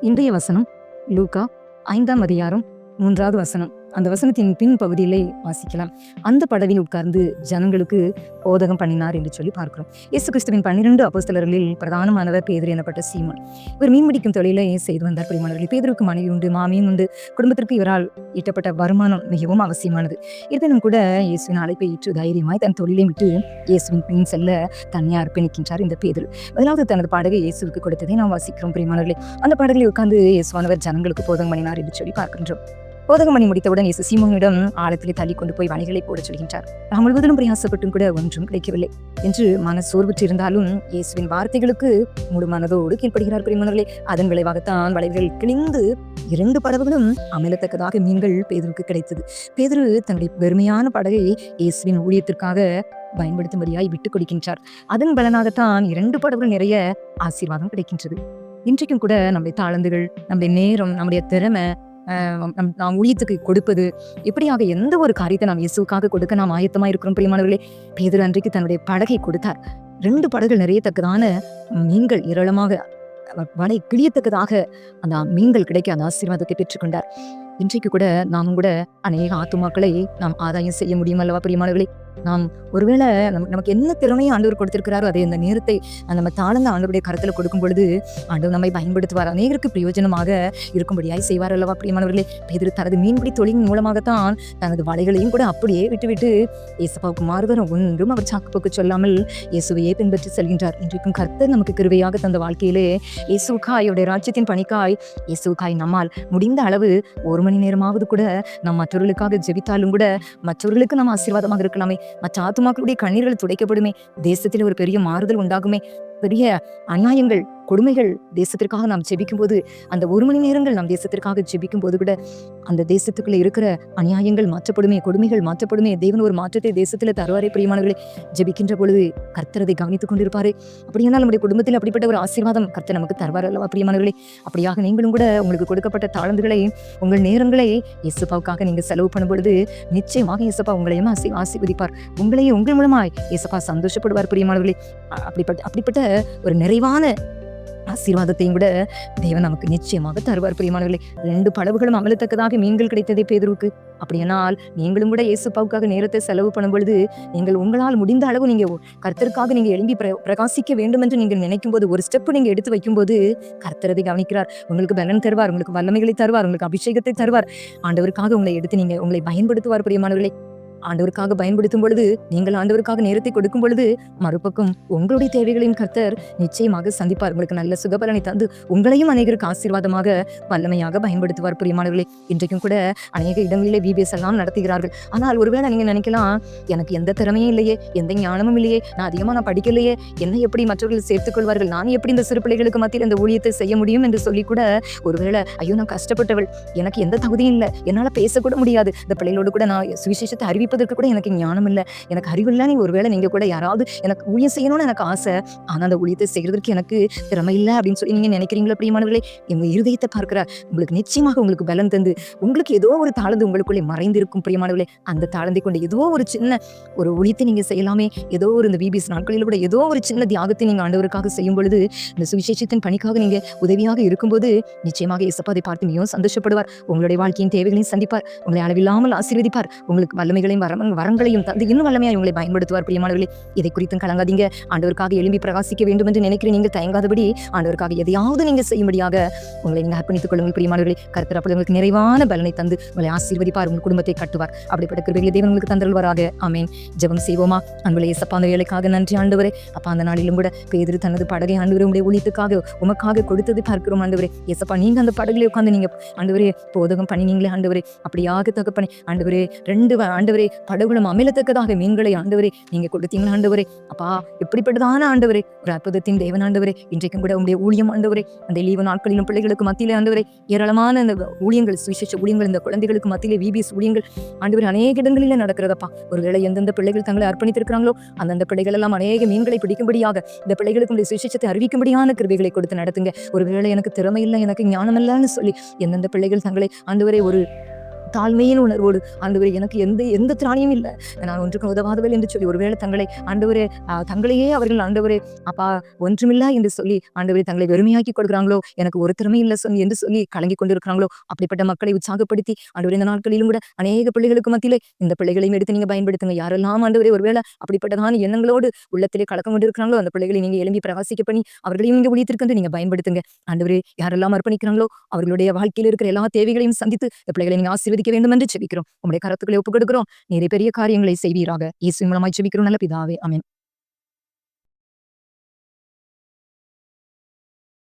இன்றைய வசனம் லூகா ஐந்தாம் அதிகாரம் மூன்றாவது வசனம். அந்த வசனத்தின் பின் பகுதியிலே வாசிக்கலாம். அந்த படவில் உட்கார்ந்து ஜனங்களுக்கு போதகம் பண்ணினார் என்று சொல்லி பார்க்கிறோம். இயேசு கிறிஸ்துவின் பன்னிரண்டு அப்போஸ்தலர்களில் பிரதானமானவர் பேதர் எனப்பட்ட சீமன். இவர் மீன்பிடிக்கும் தொழிலை செய்து வந்தார் பிரிமானவர்கள் பேதருக்கு மனைவி உண்டு மாமியும் உண்டு. குடும்பத்திற்கு இவரால் ஈட்டப்பட்ட வருமானம் மிகவும் அவசியமானது. இருப்பினும் கூட இயேசுவின் அழைப்பை ஏற்று தைரியமாய் தன் தொழிலை விட்டு இயேசுவின் பின் செல்ல தனியாக அர்ப்பணிக்கின்றார் இந்த பேதர். முதலாவது தனது பாடகை இயேசுவுக்கு கொடுத்ததை நாம் வாசிக்கிறோம் பிரிமானவர்களே அந்த பாடலில் உட்கார்ந்து இயேசுவானவர் ஜனங்களுக்கு போதகம் பண்ணினார் என்று சொல்லி பார்க்கின்றோம். போதகம் பண்ணி முடித்தவுடன் இயேசு சீமோனிடம் ஆழத்திலே தள்ளி கொண்டு போய் வணிகளை போட சொல்கின்றார். நாம் முழுவதிலும் பிரயாசப்பட்டும் கூட ஒன்றும் கிடைக்கவில்லை. என்று மன சோர்வுற்றிருந்தாலும் இயேசுவின் வார்த்தைகளுக்கு முழு மனதோடு கீழ்ப்படுகிறார் பிரிமணர்களே அதன் விளைவாகத்தான் வலைகள் கிழிந்து இரண்டு படகுகளும் அமிலத்தக்கதாக மீன்கள் பேதருக்கு கிடைத்தது. பேதுரு தன்னுடைய பெருமையான படகை இயேசுவின் ஊழியத்திற்காக பயன்படுத்தும்படியாய் விட்டுக் கொடுக்கின்றார். அதன் பலனாகத்தான் இரண்டு படகுகள் நிறைய ஆசீர்வாதம் கிடைக்கின்றது. இன்றைக்கும் கூட நம்முடைய தாளந்துகள் நம்முடைய நேரம் நம்முடைய திறமை நம் நாம் ஊழியத்துக்கு கொடுப்பது இப்படியாக எந்த ஒரு காரியத்தை நாம் இயேசுக்காக கொடுக்க நாம் ஆயத்தமாக இருக்கிறோம் பிரியமானவர்களே? பேதர் அன்றைக்கு தன்னுடைய படகை கொடுத்தார். ரெண்டு படகுகள் நிறையத்தக்கதான மீன்கள் ஏராளமாக வலை கிழியத்தக்கதாக அந்த மீன்கள் கிடைக்க அந்த ஆசீர்வாதத்தை பெற்றுக்கொண்டார். இன்றைக்கு கூட நாமும் கூட அநேக ஆத்துமாக்களை நாம் ஆதாயம் செய்ய முடியும் அல்லவா பிரியமானவர்களே? நாம் ஒருவேளை நம் நமக்கு என்ன திறமையை ஆண்டவர் கொடுத்திருக்கிறாரோ அதை இந்த நேரத்தை நம்ம தாழ்ந்த ஆண்டவருடைய கருத்துல கொடுக்கும் பொழுது ஆண்டவர் நம்மை பயன்படுத்துவார். அநேகருக்கு பிரயோஜனமாக இருக்கும்படியாய் செய்வார் அல்லவா பிரியமானவர்களே? பேதர் தனது மீன்பிடி தொழிலின் மூலமாகத்தான் தனது வலைகளையும் கூட அப்படியே விட்டுவிட்டு இயேசப்பாவுக்கு மாறுதரம் ஒன்றும் அவர் சாக்குப்போக்கு சொல்லாமல் இயேசுவையே பின்பற்றி செல்கின்றார். இன்றைக்கும் கர்த்தர் நமக்கு கிருவையாக தந்த வாழ்க்கையிலே இயேசுக்காய் அவருடைய ராஜ்யத்தின் பணிக்காய் இயேசுக்காய் நம்மால் முடிந்த அளவு ஒரு மணி நேரமாவது கூட நாம் மற்றவர்களுக்காக ஜெபித்தாலும் கூட மற்றவர்களுக்கு நாம் ஆசீர்வாதமாக இருக்கலாமே. மற்ற ஆத்துமாக்களுடைய கண்ணீர்கள் துடைக்கப்படுமே. தேசத்தில் ஒரு பெரிய மாறுதல் உண்டாகுமே. பெரிய அநியாயங்கள் கொடுமைகள் தேசத்திற்காக நாம் ஜெபிக்கும் போது அந்த ஒரு மணி நேரங்கள் நாம் தேசத்திற்காக ஜெபிக்கும் போது கூட அந்த தேசத்துக்குள்ள இருக்கிற அநியாயங்கள் மாற்றப்படுமே கொடுமைகள் மாற்றப்படுமே தேவன் ஒரு மாற்றத்தை தேசத்துல தருவாரே பிரியமானவர்களை. ஜெபிக்கின்ற பொழுது கர்த்தரதை கவனித்துக் கொண்டிருப்பாரு. அப்படியானால் நம்முடைய குடும்பத்தில் அப்படிப்பட்ட ஒரு ஆசீர்வாதம் கர்த்தர் நமக்கு தருவார் அல்லவா பிரியமானவர்களே? அப்படியாக நீங்களும் கூட உங்களுக்கு கொடுக்கப்பட்ட தாழ்ந்துகளை உங்கள் நேரங்களை இயேசுப்பாவுக்காக நீங்க செலவு பண்ணும் பொழுது நிச்சயமாக இயேசுப்பா உங்களையும் ஆசி ஆசீர்வதிப்பார். உங்களையும் உங்கள் மூலமாய் இயேசுப்பா சந்தோஷப்படுவார் பிரியமானவர்களே. அப்படிப்பட்ட அப்படிப்பட்ட ஒரு நிறைவான ஆசீர்வாதத்தையும் கூட தேவன் நமக்கு நிச்சயமாக தருவார் பிரியமானவர்களே. ரெண்டு படவுகளும் அமலத்தக்கதாக மீன்கள் கிடைத்ததே பேதுருக்கு அப்படியானால் நீங்களும் கூட இயேசுப்பாவுக்காக நேரத்தை செலவு பண்ணும் பொழுது நீங்கள் உங்களால் முடிந்த அளவு நீங்கள் கர்த்தருக்காக நீங்கள் எழும்பி பிர- பிரகாசிக்க வேண்டும் என்று நீங்கள் நினைக்கும் போது ஒரு ஸ்டெப் நீங்கள் எடுத்து வைக்கும்போது கர்த்தர் அதை கவனிக்கிறார். உங்களுக்கு பலன் தருவார் உங்களுக்கு வல்லமைகளை தருவார் உங்களுக்கு அபிஷேகத்தை தருவார். ஆண்டவருக்காக உங்களை எடுத்து நீங்கள் உங்களை பயன்படுத்துவார் பிரியமானவர்களே. ஆண்டவருக்காக பயன்படுத்தும் பொழுது நீங்கள் ஆண்டவருக்காக நேரத்தை கொடுக்கும் பொழுது மறுபக்கம் உங்களுடைய தேவைகளின் கர்த்தர் நிச்சயமாக சந்திப்பார். உங்களுக்கு நல்ல சுகபலனை தந்து உங்களையும் அநேகருக்கு ஆசீர்வாதமாக வல்லமையாக பயன்படுத்துவார். பிரியமானவர்களே இன்றைக்கும் கூட அநேக இடங்களிலே பிபிஎஸ் எல்லாம் நடத்துகிறார்கள். ஆனால் ஒருவேளை நீங்க நினைக்கலாம் எனக்கு எந்த திறமையும் இல்லையே எந்த ஞானமும் இல்லையே நான் அதிகமா நான் படிக்கலையே என்னை எப்படி மற்றவர்கள் சேர்த்துக் கொள்வார்கள் நான் எப்படி இந்த சிறு பிள்ளைகளுக்கு மத்தியில் இந்த ஊழியத்தை செய்ய முடியும் என்று சொல்லி கூட ஒருவேளை ஐயோ நான் கஷ்டப்பட்டவள் எனக்கு எந்த தகுதியும் இல்லை என்னால பேசக்கூட முடியாது. இந்த பிள்ளைகளோடு கூட நான் சுவிசேஷத்தை அறிவிப்பதற்கு கூட எனக்கு ஞானம் இல்லை. எனக்கு அறிவு இல்லை நீ ஒருவேளை நீங்க கூட யாராவது எனக்கு ஊழியம் செய்யணும்னு எனக்கு ஆசை ஆனா அந்த ஊழியத்தை செய்கிறதுக்கு எனக்கு திறமை இல்லை அப்படின்னு சொல்லி நீங்க நினைக்கிறீங்களா பிரியமானவர்களே? எங்க இருதயத்தை பார்க்கிறார் உங்களுக்கு நிச்சயமாக உங்களுக்கு பலன் தந்து உங்களுக்கு ஏதோ ஒரு தாழ்ந்து உங்களுக்குள்ளே மறைந்திருக்கும் பிரியமானவர்களே. அந்த தாழ்ந்தை கொண்டு ஏதோ ஒரு சின்ன ஒரு ஒழித்தை நீங்க செய்யலாமே. ஏதோ ஒரு இந்த பிபிஎஸ் நாட்களில் கூட ஏதோ ஒரு சின்ன தியாகத்தை நீங்க ஆண்டவருக்காக செய்யும் பொழுது இந்த சுவிசேஷத்தின் பணிக்காக நீங்க உதவியாக இருக்கும்போது நிச்சயமாக இயேசப்பா அதை பார்த்து மிகவும் சந்தோஷப்படுவார். உங்களுடைய வாழ்க்கையின் தேவைகளையும் சந்திப்பார். உங்களை அளவில்லாமல் ஆசீர்வதிப்பார். உங்களுக்கு வல்லமைகளையும் வரம் வரங்களையும் தந்து இன்னும் வல்லமையாக உங்களை பயன்படுத்துவார் பிரியமானவர்களே. இதை குறித்தும் கலங்காதீங்க. ஆண்டவருக்காக எழும்பி பிரகாசிக்க வேண்டும் என்று நினைக்கிற நீங்கள் தயங்காதபடி ஆண்டவருக்காக எதையாவது நீங்க செய்யும்படியாக உங்களை நீங்கள் அர்ப்பணித்துக் கொள்ளுங்கள் பிரியமானவர்களே. கருத்தர் அப்படி உங்களுக்கு நிறைவான பலனை தந்து உங்களை ஆசீர்வதிப்பார் உங்கள் குடும்பத்தை கட்டுவார். அப்படிப்பட்ட கிருபைகளை தேவன் உங்களுக்கு தந்தருள்வாராக. ஆமேன். ஜெபம் செய்வோமா? அன்புலே இயேசப்பா அந்த வேலைக்காக நன்றி ஆண்டவரே. அப்பா அந்த நாளிலும் கூட பேதர் தனது படகை ஆண்டவரே உடைய ஒழித்துக்காக உமக்காக கொடுத்தது பார்க்கிறோம் ஆண்டவரே. எசப்பா நீங்க அந்த படகுல உட்காந்து நீங்க ஆண்டவரே போதகம் பண்ணினீங்களே ஆண்டவரே. அப்படியாக தகப்பனே ஆண்டவரே. ரெண்டு ஆண்டவரே ஆண்டவரே படகுகளும் அமிலத்தக்கதாக மீன்களை ஆண்டவரே நீங்க கொடுத்தீங்களா ஆண்டவரே? அப்பா எப்படிப்பட்டதான ஆண்டவரே? ஒரு அற்புதத்தின் தேவன் ஆண்டவரே இன்றைக்கும் கூட உங்களுடைய ஊழியம் ஆண்டவரே அந்த லீவு நாட்களிலும் பிள்ளைகளுக்கு மத்தியிலே ஆண்டவரே ஏராளமான அந்த ஊழியங்கள் சுவிசேஷ ஊழியங்கள் இந்த குழந்தைகளுக்கு மத்தியிலே விபிஎஸ் ஊழியங்கள் ஆண்டவரே அநேக இடங்களிலே நடக்கிறதப்பா. ஒருவேளை எந்தெந்த பிள்ளைகள் தங்களை அர்ப்பணித்திருக்கிறாங்களோ அந்தந்த பிள்ளைகள் எல்லாம் அநேக மீன்களை பிடிக்கும்படியாக இந்த பிள்ளைகளுக்கு உங்களுடைய சுவிசேஷத்தை அறிவிக்கும்படியான கிருபைகளை கொடுத்து நடத்துங்க. ஒருவேளை எனக்கு திறமை இல்லை எனக்கு ஞானம் இல்லைன்னு சொல்லி எந்தெந்த பிள்ளைகள் தங்களை ஆண்டவரே ஒரு தாழ்மையின் உணர்வோடு ஆண்டவரே எனக்கு எந்த எந்த திராணியும் இல்லை. நான் ஒன்றுக்கும் உதவாதவள் என்று சொல்லி ஒருவேளை தங்களை ஆண்டவரே தங்களையே அவர்கள் ஆண்டவரே அப்பா ஒன்றுமில்லை என்று சொல்லி ஆண்டவரே தங்களை வெறுமையாக்கி கொடுக்குறாங்களோ? எனக்கு ஒரு திறமை இல்லை சொல்லி என்று சொல்லி கலங்கி கொண்டிருக்கிறாங்களோ? அப்படிப்பட்ட மக்களை உற்சாகப்படுத்தி ஆண்டவரே இந்த நாட்களிலும் கூட அநேக பிள்ளைகளுக்கு மத்தியிலே இந்த பிள்ளைகளையும் எடுத்து நீங்க பயன்படுத்துங்க. யாரெல்லாம் ஆண்டவரே ஒருவேளை அப்படிப்பட்டதான எண்ணங்களோடு உள்ளத்திலே கலக்கம் கொண்டு இருக்கிறாங்களோ அந்த பிள்ளைகளை நீங்க எழும்பி பிரகாசிக்க பண்ணி அவர்களையும் நீங்க ஊழியத்திற்கு நீங்க பயன்படுத்துங்க. ஆண்டவரே யாரெல்லாம் அர்ப்பணிக்கிறாங்களோ அவர்களுடைய வாழ்க்கையில் இருக்கிற எல்லா தேவைகளையும் சந்தித்து இந்த பிள்ளைகளை நீங்க ஆசீர்வதிக்க வேண்டும் என்று செபிக்கிறோம். உங்களுடைய கருத்துக்களை ஒப்புக் கொடுக்கிறோம் நிறைய பெரிய காரியங்களை செய்வீராக. இயேசு மூலமாய் செபிக்கிறோம். நல்ல பிதாவே. அமீன்